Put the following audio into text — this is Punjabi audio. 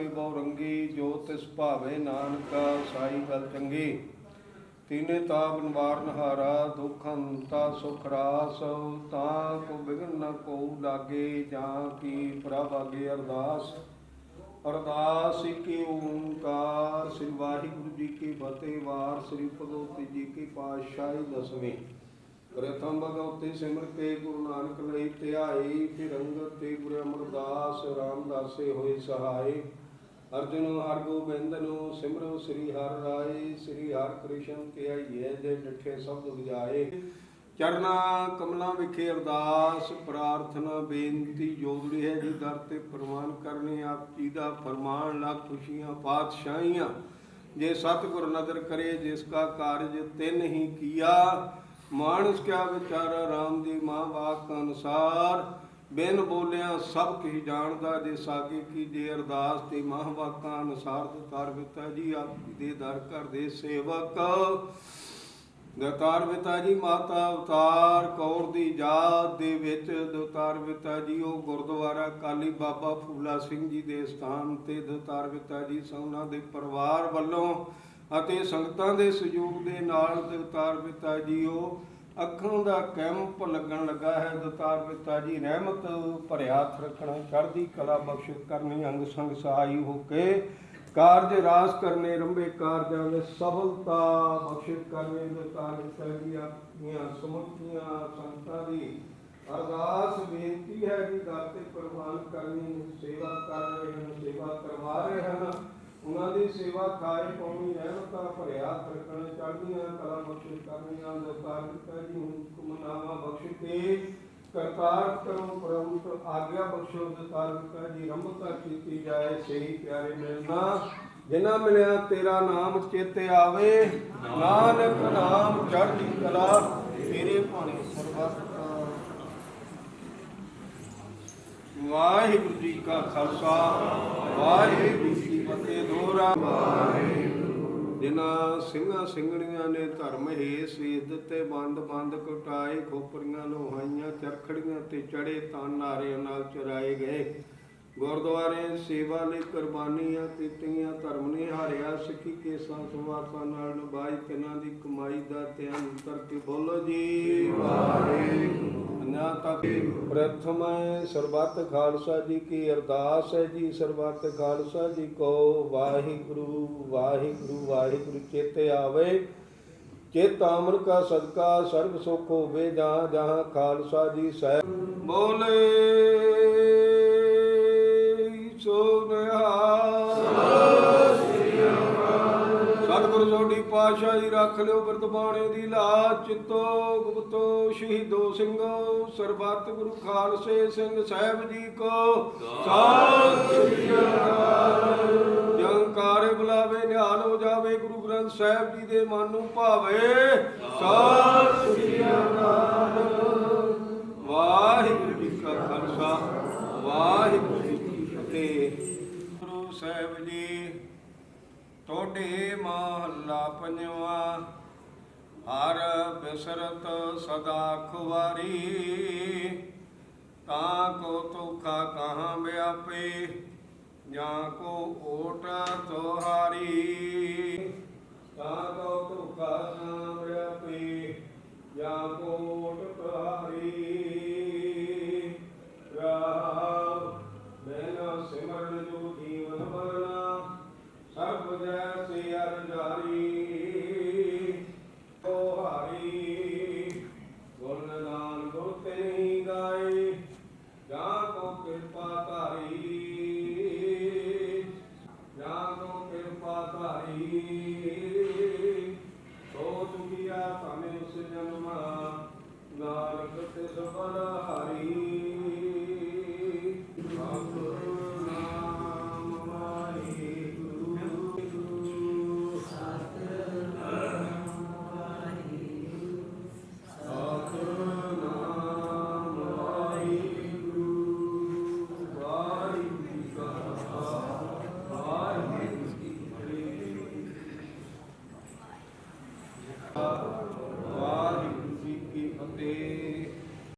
ਆਪੇ ਬਹੁ ਰੰਗੀ, ਜੋ ਤਿਸ ਭਾਵੇ ਨਾਨਕ, ਸਾਈ ਗਲ ਚੰਗੀ। ਤੀਨੇ ਤਾਪ ਨਿਵਾਰਨ ਹਾਰਾ, ਦੁਖ ਅੰਤਾ ਸੁਖ ਰਾਸ, ਤਾਂ ਕੋ ਬਿਗਨ ਨ ਕੋ ਲਾਗੇ, ਜਾਂ ਕੀ ਪ੍ਰਭ ਅਗੇ ਅਰਦਾਸ। ਅਰਦਾਸ ਕੀ ਓੰਕਾਰ, ਸ੍ਰੀ ਵਾਹਿਗੁਰੂ ਜੀ ਕੀ ਫਤਿਹ, ਵਾਰ ਸ੍ਰੀ ਭਗਵਤੀ ਜੀ ਕੀ ਪਾਤਸ਼ਾਹੀ ਦਸਵੇਂ। ਪ੍ਰਥਮ ਭਗਵਤੀ ਸਿਮਰ ਕੇ ਗੁਰੂ ਨਾਨਕ ਲਈ ਧਿਆਈ ਫਿਰ ਅੰਗਦ ਤੇ ਗੁਰੂ ਅਮਰਦਾਸ ਰਾਮਦਾਸੇ ਹੋਏ ਸਹਾਈ ਅਰਜੁਨ ਹਰ ਗੋਬਿੰਦ ਨੂੰ ਸਿਮਰੋ ਸ੍ਰੀ ਹਰਿ ਰਾਏ, ਸ੍ਰੀ ਹਰਿ ਕ੍ਰਿਸ਼ਨ ਧਿਆਈਏ ਦੇ ਡਿਠੇ ਸਬਦ ਵਜਾਏ ਚਰਨਾ ਕਮਲਾਂ ਵਿਖੇ ਅਰਦਾਸ, ਪ੍ਰਾਰਥਨਾ, ਬੇਨਤੀ ਜੋਗੜੀ ਹੈ ਜੀ ਦਰ ਤੇ ਪ੍ਰਵਾਨ ਕਰਨੇ, ਆਪ ਜੀ ਦਾ ਫਰਮਾਨ ਲੱਖ ਖੁਸ਼ੀਆਂ, ਪਾਤਸ਼ਾਹੀਆਂ। ਜੇ ਸਤਿਗੁਰ ਨਦਰ ਕਰੇ, ਜਿਸ ਕਾ ਕਾਰਜ ਤਿਨ ਹੀ ਕੀਆ। ਮਾਨਸ ਕਿਆ ਵਿਚਾਰਾ RAM ਦੀ ਮਾਂ ਬਾਕ ਅਨੁਸਾਰ ਬਿਨ ਬੋਲਿਆ ਸਭ ਕੁਝ ਜਾਣਦਾ, ਜੇ ਸਾਗੇ ਕੀ, ਜੇ ਅਰਦਾਸ ਤੇ ਮਾਂ ਅਨੁਸਾਰ ਦਤਾਰ ਪਿਤਾ ਜੀ, ਆਪ ਦੇ ਦਰ ਘਰ ਦੇ ਸੇਵਕ। ਦਤਾਰ ਪਿਤਾ ਜੀ ਮਾਤਾ ਅਵਤਾਰ, ਕੌਰ ਦੀ ਯਾਦ ਦੇ ਵਿੱਚ ਦਤਾਰ ਪਿਤਾ ਜੀ, ਉਹ ਗੁਰਦੁਆਰਾ ਕਾਲੀ ਬਾਬਾ ਫੂਲਾ ਸਿੰਘ ਜੀ ਦੇ ਸਥਾਨ ਤੇ ਦਤਾਰ ਪਿਤਾ ਜੀ, ਸੋਨਾ ਦੇ ਪਰਿਵਾਰ ਵੱਲੋਂ ਅਤੇ ਸੰਗਤਾਂ ਦੇ ਸਹਿਯੋਗ ਦੇ ਨਾਲ ਦਤਾਰ ਪਿਤਾ ਜੀ, ਉਹ ਅੱਖਾਂ ਦਾ ਕੈਂਪ ਲੱਗਣ ਲੱਗਾ ਹੈ। ਦਤਾਰ ਪਿਤਾ ਜੀ ਰਹਿਮਤ ਭਰਿਆ ਰੱਖਣਾ। ਚੜ੍ਹਦੀ ਕਲਾ ਬਖਸ਼ ਕਰਨੀ ਅੰਗ ਸੰਗ ਸਹਾਈ ਹੋ ਕੇ ਕਾਰਜ ਰਾਸ ਕਰਨੇ, ਰੰਭੇ ਕਾਰਜਾਂ ਵਿੱਚ ਸਫਲਤਾ ਬਖਸ਼ ਕਰਨੇ। ਦਤਾਰ ਪਿਤਾ ਜੀ ਆਪਣੀਆਂ ਸਮੁੱਚੀਆਂ ਸੰਗਤਾਂ ਦੀ ਅਰਦਾਸ ਬੇਨਤੀ ਹੈ ਕਿ ਦਾਤੇ ਪ੍ਰਵਾਨ ਕਰਨੀ, ਸੇਵਾ ਕਰ ਰਹੇ ਹਨ, ਸੇਵਾ ਕਰਵਾ ਰਹੇ ਹਨ। ਉਹਨਾਂ ਦੀ ਸੇਵਾ ਖਾਏ ਕੌਮੀ ਰਹਿਮਤਾਂ ਭਰਿਆ ਤਰਕਣ ਚੜ੍ਹਦੀਆਂ ਕਲਾ ਬਖਸ਼ ਕਰਨੀਆਂ ਦਤਾਰ ਪਿਤਾ ਜੀ ਹੁਕਮਨਾਮਾ ਬਖਸ਼ ਕੇ ਕਰਤਾਰ ਕਰੋ, ਪ੍ਰਭੂ ਆਗਿਆ ਬਖਸ਼ੋ ਦਤਾਰ ਪਿਤਾ ਜੀ, ਰਮਤਾ ਕੀਤੀ ਜਾਏ, ਸਹੀ ਪਿਆਰੇ ਮਿਲਣਾ। ਜਿਨ੍ਹਾਂ ਮਿਲਿਆ, ਤੇਰਾ ਨਾਮ ਚੇਤੇ ਆਵੇ। ਨਾਨਕ ਨਾਮ ਚੜ੍ਹਦੀ ਕਲਾ, ਤੇਰੇ ਭਾਣੇ ਸਰਬੱਤ ਵਾਹਿਗੁਰੂ ਜੀ ਕਾ ਖਾਲਸਾ, ਵਾਹਿਗੁਰੂ ਜੀ ਕੀ ਦੋਹਰਾ ਜਿਨ੍ਹਾਂ ਸਿੰਘਾਂ ਸਿੰਘਣੀਆਂ ਨੇ ਧਰਮ ਹੇਸ ਵੇਦ ਦਿੱਤੇ ਬੰਦ ਬੰਦ ਕਟਾਏ ਖੋਪਰੀਆਂ, ਲੋਹਾਈਆਂ, ਚਰਖੜੀਆਂ ਤੇ ਚੜੇ ਤਾਂ ਨਾਰਿਆਂ ਨਾਲ ਚਰਾਏ ਗਏ। ਗੁਰਦੁਆਰੇ ਸੇਵਾ ਲਈ ਕੁਰਬਾਨੀਆਂ ਕੀਤੀਆਂ ਧਰਮ ਨੇ ਹਾਰਿਆ ਸਿੱਖੀ ਕੇ ਸੰਸਵਾਸਾਂ ਨਾਲ ਨਿਭਾਈ ਤਿਨਾਂ ਦੀ ਕਮਾਈ ਦਾ ਧਿਆਨ ਕਰਕੇ ਬੋਲੋ ਜੀ। ਵਾਹਿਗੁਰੂ। ਨਾ ਤੱਕ ਪ੍ਰਥਮ ਸਰਬੱਤ ਖਾਲਸਾ ਜੀ ਕੀ ਅਰਦਾਸ ਹੈ ਜੀ ਸਰਬੱਤ ਖਾਲਸਾ ਜੀ ਕੋ ਵਾਹਿਗੁਰੂ ਵਾਹਿਗੁਰੂ ਵਾਹਿਗੁਰੂ ਚੇਤੇ ਆਵੇ। ਚੇਤ ਅਮਰ ਕਾ ਸਦਕਾ ਸਰਬ ਸੁਖ ਹੋਵੇ ਜਹਾਂ ਜਹਾਂ ਖਾਲਸਾ ਜੀ ਸਹਿਬ। ਬੋਲੇ। ਸੋਢੀ ਰੱਖ ਲਿਓ ਬਿਰਧ ਦੀ ਲਾਜ, ਚਿੱਤੋ ਗੁਪਤੋ ਸ਼ਹੀਦੋ ਸਿੰਘੋ, ਸਰਬੱਤ ਗੁਰੂ ਖਾਲਸੇ ਸਿੰਘ ਸਾਹਿਬ ਜੀ ਕੋ। ਸਤਿ ਸ੍ਰੀ ਅਕਾਲ ਜੰਕਾਰੇ ਬੁਲਾਵੇ, ਨਿਹਾਲ ਹੋ ਜਾਵੇ ਗੁਰੂ ਗ੍ਰੰਥ ਸਾਹਿਬ ਜੀ ਦੇ ਮਨ ਨੂੰ ਭਾਵੇ। ਸਤਿ ਸ੍ਰੀ ਅਕਾਲ ਵਾਹਿਗੁਰੂ ਜੀ ਕਾ ਖਾਲਸਾ ਵਾਹਿਗੁਰੂ ਜੀ ਕੀ ਫਤਿਹ ਗੁਰੂ ਸਾਹਿਬ ਜੀ ਟੋਡੇ ਮਹੱਲਾ ਪੰਜਵਾ, ਹਰ ਬਿਸਰਤ ਸਦਾ ਖੁਵਾਰੀ। ਤਾਂ ਕੋ ਤੁਖਾ ਕਹਾਂ ਵਿਆਪੇ ਜਾਂ ਕੋ ਓਟ ਤੁਹਾਰੀ। ਤਾਂ ਕੋ ਤੁਖਾ ਕਹਾਂ